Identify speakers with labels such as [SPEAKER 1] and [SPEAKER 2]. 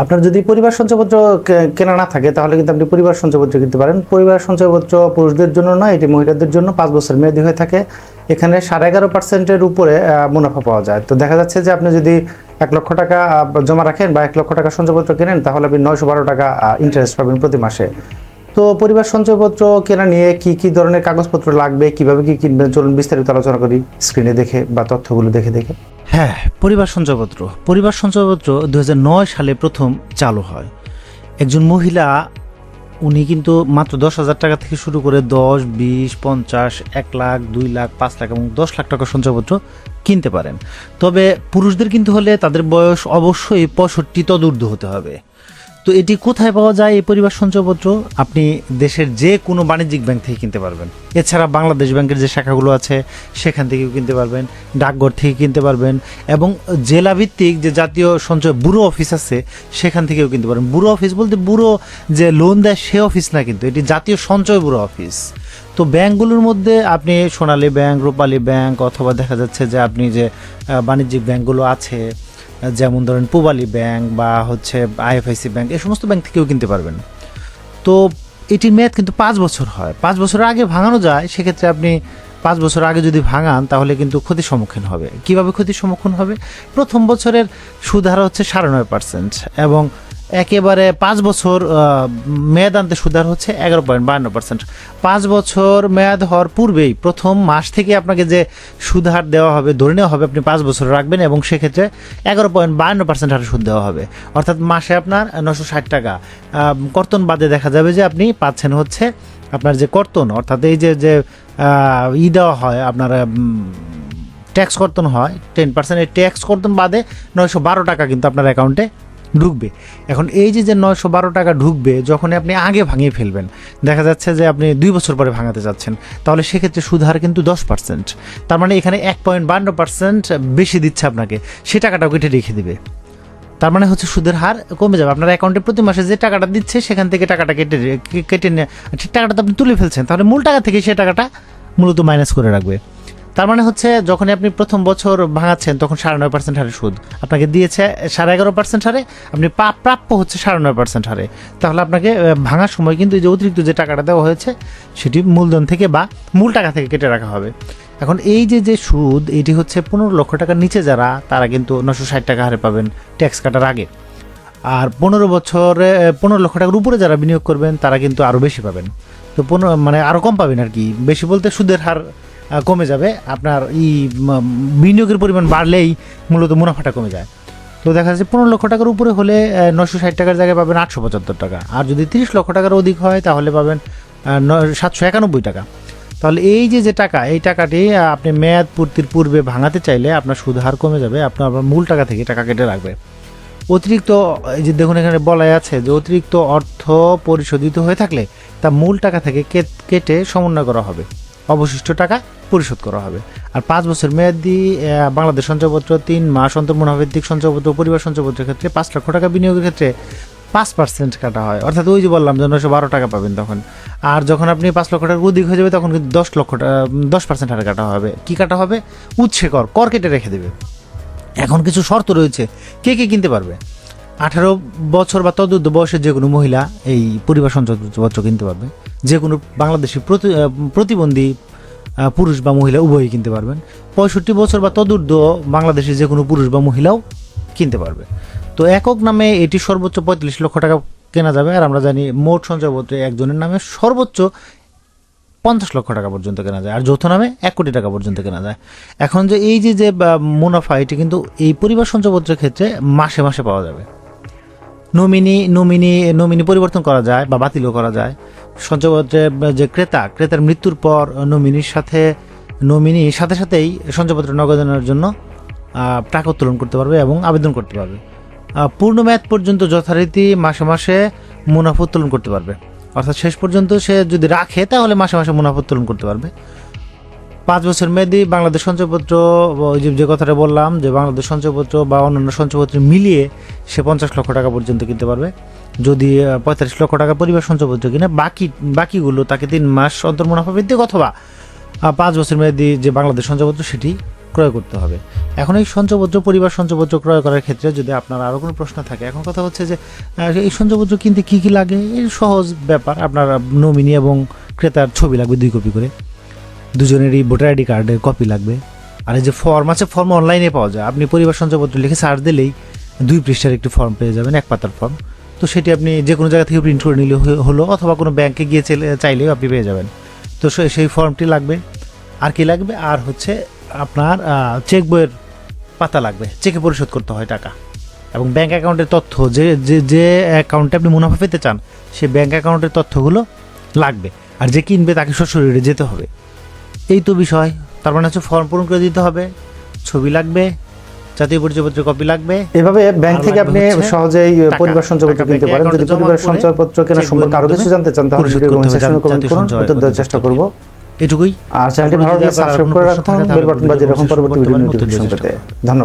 [SPEAKER 1] আপনার যদি পরিবার সঞ্চয়পত্র কেনা না থাকে, তাহলে কিন্তু আপনি পরিবার সঞ্চয়পত্র কিনতে পারেন। পরিবার সঞ্চয়পত্র পুরুষদের জন্য নয়, এটি মহিলাদের জন্য। পাঁচ বছর মেয়াদি হয়ে থাকে। এখানে সাড়ে এগারো পার্সেন্টের উপরে মুনাফা পাওয়া যায়। তো দেখা যাচ্ছে যে আপনি যদি এক লক্ষ টাকা জমা রাখেন বা এক লক্ষ টাকা সঞ্চয়পত্র কেনেন, তাহলে আপনি নয়শো বারো টাকা ইন্টারেস্ট পাবেন প্রতি মাসে। তো পরিবার সঞ্চয়পত্র কেনা নিয়ে কি কি ধরনের কাগজপত্র লাগবে? কীভাবে কি কিনবেন? চলুন বিস্তারিত আলোচনা করি স্ক্রিনে দেখে বা তথ্যগুলো দেখে দেখে।
[SPEAKER 2] হ্যাঁ পরিবার সঞ্চয়পত্র। পরিবার সঞ্চয়পত্র দু হাজার নয় সালে প্রথম চালু হয়। একজন মহিলা, উনি কিন্তু মাত্র দশ হাজার টাকা থেকে শুরু করে দশ, বিশ, পঞ্চাশ, এক লাখ, দুই লাখ, পাঁচ লাখ এবং দশ লাখ টাকা সঞ্চয়পত্র কিনতে পারেন। তবে পুরুষদের কিন্তু হলে তাদের বয়স অবশ্যই পঁয়ষট্টি তদূর্ধ্ব হতে হবে। তো এটি কোথায় পাওয়া যায়? এই পরিবার সঞ্চয়পত্র আপনি দেশের যে কোনো বাণিজ্যিক ব্যাংক থেকে কিনতে পারবেন। এছাড়া বাংলাদেশ ব্যাংকের যে শাখাগুলো আছে, সেখান থেকেও কিনতে পারবেন, ডাকঘর থেকে কিনতে পারবেন এবং জেলা ভিত্তিক যে জাতীয় সঞ্চয় ব্যুরো অফিস আছে, সেখান থেকেও কিনতে পারবেন। ব্যুরো অফিস বলতে ব্যুরো যে লোন দেয়, সে অফিস না কিন্তু, এটি জাতীয় সঞ্চয় ব্যুরো অফিস। তো ব্যাংকগুলোর মধ্যে আপনি সোনালী ব্যাংক, রূপালী ব্যাংক অথবা দেখা যাচ্ছে যে আপনি যে বাণিজ্যিক ব্যাংকগুলো আছে যেমন ধরেন পূবালী ব্যাংক বা হচ্ছে আইএফআইসি ব্যাংক, এই সমস্ত ব্যাংক থেকেও কিনতে পারবেন। তো এটির মেয়াদ কিন্তু পাঁচ বছর হয়। পাঁচ বছর আগে ভাঙানো যায়, সেক্ষেত্রে আপনি পাঁচ বছর আগে যদি ভাঙান, তাহলে কিন্তু ক্ষতির সম্মুখীন হবে। কীভাবে ক্ষতির সম্মুখীন হবে? প্রথম বছরের সুদ হার হচ্ছে সাড়ে নয় পার্সেন্ট এবং একেবারে পাঁচ বছর মেয়াদ আনতে সুদ হার হচ্ছে এগারো পয়েন্ট বান্ন পার্সেন্ট। পাঁচ বছর মেয়াদ হওয়ার পূর্বেই প্রথম মাস থেকে আপনাকে যে সুদ হার দেওয়া হবে, ধরে নেওয়া হবে, আপনি পাঁচ বছর রাখবেন এবং সেক্ষেত্রে এগারো পয়েন্ট বান্ন পার্সেন্ট হারে সুদ দেওয়া হবে। অর্থাৎ মাসে আপনার নশো ষাট টাকা। কর্তন বাদে দেখা যাবে যে আপনি পাচ্ছেন হচ্ছে আপনার যে কর্তন, অর্থাৎ এই যে যে ই দেওয়া হয়, আপনার ট্যাক্স কর্তন হয়, টেন পার্সেন্ট। এই ট্যাক্স কর্তন বাদে নয়শো বারো টাকা কিন্তু আপনার অ্যাকাউন্টে ঢুকবে। এখন এই যে যে নয়শো বারো টাকা ঢুকবে যখন আপনি আগে ভাঙিয়ে ফেলবেন, দেখা যাচ্ছে যে আপনি দুই বছর পরে ভাঙাতে যাচ্ছেন, তাহলে সেক্ষেত্রে সুদহার কিন্তু দশ পার্সেন্ট তার মানে এখানে এক পয়েন্ট বান্ন পার্সেন্ট বেশি দিচ্ছে আপনাকে, সে টাকাটাও কেটে রেখে দেবে। তার মানে হচ্ছে সুদের হার কমে যাবে। আপনার অ্যাকাউন্টে প্রতি মাসে যে টাকাটা দিচ্ছে, সেখান থেকে টাকাটা কেটে কেটে নিয়ে ঠিক, টাকাটা তো আপনি তুলে ফেলছেন, তাহলে মূল টাকা থেকে সে টাকাটা মূলত মাইনাস করে রাখবে। তার মানে হচ্ছে যখন আপনি প্রথম বছর ভাঙাচ্ছেন, তখন সাড়ে নয় পার্সেন্ট হারে সুদ। আপনাকে দিয়েছে সাড়ে এগারো পার্সেন্ট হারে, আপনি প্রাপ্য হচ্ছে সাড়ে নয় পার্সেন্ট হারে। তাহলে আপনাকে ভাঙার সময় কিন্তু এই যে অতিরিক্ত যে টাকাটা দেওয়া হয়েছে, সেটি মূলধন থেকে বা মূল টাকা থেকে কেটে রাখা হবে। এখন এই যে যে সুদ, এটি হচ্ছে পনেরো লক্ষ টাকার নিচে যারা, তারা কিন্তু নশো ষাট টাকা হারে পাবেন ট্যাক্স কাটার আগে। আর পনেরো বছরে পনেরো লক্ষ টাকার উপরে যারা বিনিয়োগ করবেন, তারা কিন্তু আরও বেশি পাবেন। তো পনেরো মানে আরও কম পাবেন আর কি। বেশি বলতে সুদের হার কমে যাবে। আপনার এই বিনিয়োগের পরিমাণ বাড়লেই মূলত মুনাফাটা কমে যায়। তো দেখা যাচ্ছে পনেরো লক্ষ টাকার উপরে হলে নশো ষাট টাকার জায়গায় পাবেন আটশো পঁচাত্তর টাকা। আর যদি তিরিশ লক্ষ টাকার অধিক হয়, তাহলে পাবেন সাতশো একানব্বই টাকা। তাহলে এই যে যে টাকা, এই টাকাটি আপনি মেয়াদ পূর্তির পূর্বে ভাঙাতে চাইলে আপনার সুদ হার কমে যাবে, আপনার আবার মূল টাকা থেকে টাকা কেটে রাখবে অতিরিক্ত যে দেখুন এখানে বলাই আছে যে, অতিরিক্ত অর্থ পরিশোধিত হয়ে থাকলে তা মূল টাকা থেকে কেটে সমন্বয় করা হবে। অবশিষ্ট টাকা পরিশোধ করা হবে। আর পাঁচ বছর মেয়াদি বাংলাদেশ সঞ্চয়পত্র, তিন মাস অন্তর মুনাভিত্তিক সঞ্চয়পত্র, পরিবার সঞ্চয়পত্রের ক্ষেত্রে পাঁচ লক্ষ টাকা বিনিয়োগের ক্ষেত্রে পাঁচ পার্সেন্ট কাটা হয়। অর্থাৎ ওই যে বললাম যে নশো বারো টাকা পাবেন তখন। আর যখন আপনি পাঁচ লক্ষ টাকার অধিক হয়ে যাবে, তখন কিন্তু দশ লক্ষ টাকা দশ পার্সেন্ট হারে কাটা হবে। কি কাটা হবে? উচ্ছে কর কর কেটে রেখে দেবে। এখন কিছু শর্ত রয়েছে। কে কে কিনতে পারবে? আঠারো বছর বা তদুর্ধ বয়সের যে কোনো মহিলা এই পরিবার সঞ্চয়পত্র কিনতে পারবে। যে কোনো বাংলাদেশি প্রতি প্রতিবন্ধী পুরুষ বা মহিলা উভয়ই কিনতে পারবেন। পঁয়ষট্টি বছর বা তদুর্ধ বাংলাদেশের যে কোনো পুরুষ বা মহিলাও কিনতে পারবে। তো একক নামে এটি সর্বোচ্চ পঁয়তাল্লিশ লক্ষ টাকা কেনা যাবে, আর আমরা জানি মোট সঞ্চয়পত্রে একজনের নামে সর্বোচ্চ পঞ্চাশ লক্ষ টাকা পর্যন্ত কেনা যায়, আর যৌথ নামে এক কোটি টাকা পর্যন্ত কেনা যায়। এখন যে এই যে যে মুনাফা, এটি কিন্তু এই পরিবার সঞ্চয়পত্রের ক্ষেত্রে মাসে মাসে পাওয়া যাবে। নমিনি নমিনি নমিনি পরিবর্তন করা যায় বা বাতিলও করা যায়। সঞ্চয়পত্রের যে ক্রেতা, ক্রেতার মৃত্যুর পর নমিনির সাথে, নমিনি সাথে সাথেই সঞ্চয়পত্র নগদানের জন্য টাকা উত্তোলন করতে পারবে এবং আবেদন করতে পারবে। পূর্ণ মেয়াদ পর্যন্ত যথারীতি মাসে মাসে মুনাফা উত্তোলন করতে পারবে। অর্থাৎ শেষ পর্যন্ত সে যদি রাখে, তাহলে মাসে মাসে মুনাফা উত্তোলন করতে পারবে। পাঁচ বছর মেয়াদি বাংলাদেশ সঞ্চয়পত্র যে কথাটা বললাম যে বাংলাদেশ সঞ্চয়পত্র বা অন্যান্য সঞ্চয়পত্র মিলিয়ে সে পঞ্চাশ লক্ষ টাকা পর্যন্ত কিনতে পারবে। যদি পঁয়তাল্লিশ লক্ষ টাকা পরিবার সঞ্চয়পত্র কিনে বাকি বাকিগুলো তাকে তিন মাস অন্তর মুনাফা ভিত্তিক অথবা পাঁচ বছর মেয়াদি যে বাংলাদেশ সঞ্চয়পত্র সেটি ক্রয় করতে হবে। এখন এই সঞ্চয়পত্র, পরিবার সঞ্চয়পত্র ক্রয় করার ক্ষেত্রে যদি আপনার আরও কোনো প্রশ্ন থাকে, এখন কথা হচ্ছে যে এই সঞ্চয়পত্র কিনতে কী কী লাগে? এই সহজ ব্যাপার। আপনার নমিনি এবং ক্রেতার ছবি লাগবে দুই কপি করে। দুজনেরই ভোটার আইডি কার্ডের কপি লাগবে। আর এই যে ফর্ম আছে ফর্ম অনলাইনে পাওয়া যায়। আপনি পরিবার সঞ্চয়পত্র লিখে সার্চ দিলেই দুই পৃষ্ঠার একটি ফর্ম পেয়ে যাবেন, এক পাতার ফর্ম তো সেটি আপনি যে কোনো জায়গা থেকে প্রিন্ট করে নিলে হলো, অথবা কোনো ব্যাংকে গিয়ে চাইলে- চাইলেও আপনি পেয়ে যাবেন। তো সে- সেই ফর্মটি লাগবে। আর কি লাগবে? আর হচ্ছে আপনার চেক বইয়ের পাতা লাগবে। চেকে পরিশোধ করতে হয় টাকা। এবং ব্যাংক অ্যাকাউন্টের তথ্য, যে যে যে অ্যাকাউন্টে আপনি মুনাফা পেতে চান সেই ব্যাংক অ্যাকাউন্টের তথ্যগুলো লাগবে। আর যে কিনবে তাকে সশরীরে যেতে হবে। এই তো বিষয়। তার মানে হচ্ছে ফর্ম পূরণ করে দিতে হবে ছবি লাগবে জাতীয় পরিচয়পত্রের কপি লাগবে।
[SPEAKER 1] এভাবে ব্যাংক থেকে আপনি সহজেই পরিবার সঞ্চয়পত্র কিনতে পারেন। যদি পরিবার সঞ্চয়পত্র কেনার সম্পর্কে
[SPEAKER 2] আরও
[SPEAKER 1] কিছু জানতে চান তাহলে ভিডিও কমেন্ট সেকশনে কমেন্ট করুন উত্তর দেওয়ার চেষ্টা করব।
[SPEAKER 2] এটুকুই।
[SPEAKER 1] আর চ্যানেলটি ভালো লাগলে সাবস্ক্রাইব করে রাখুন বেল বাটন বাজিয়ে রাখুন পরবর্তী ভিডিও নোটিফিকেশন পেতে। ধন্যবাদ।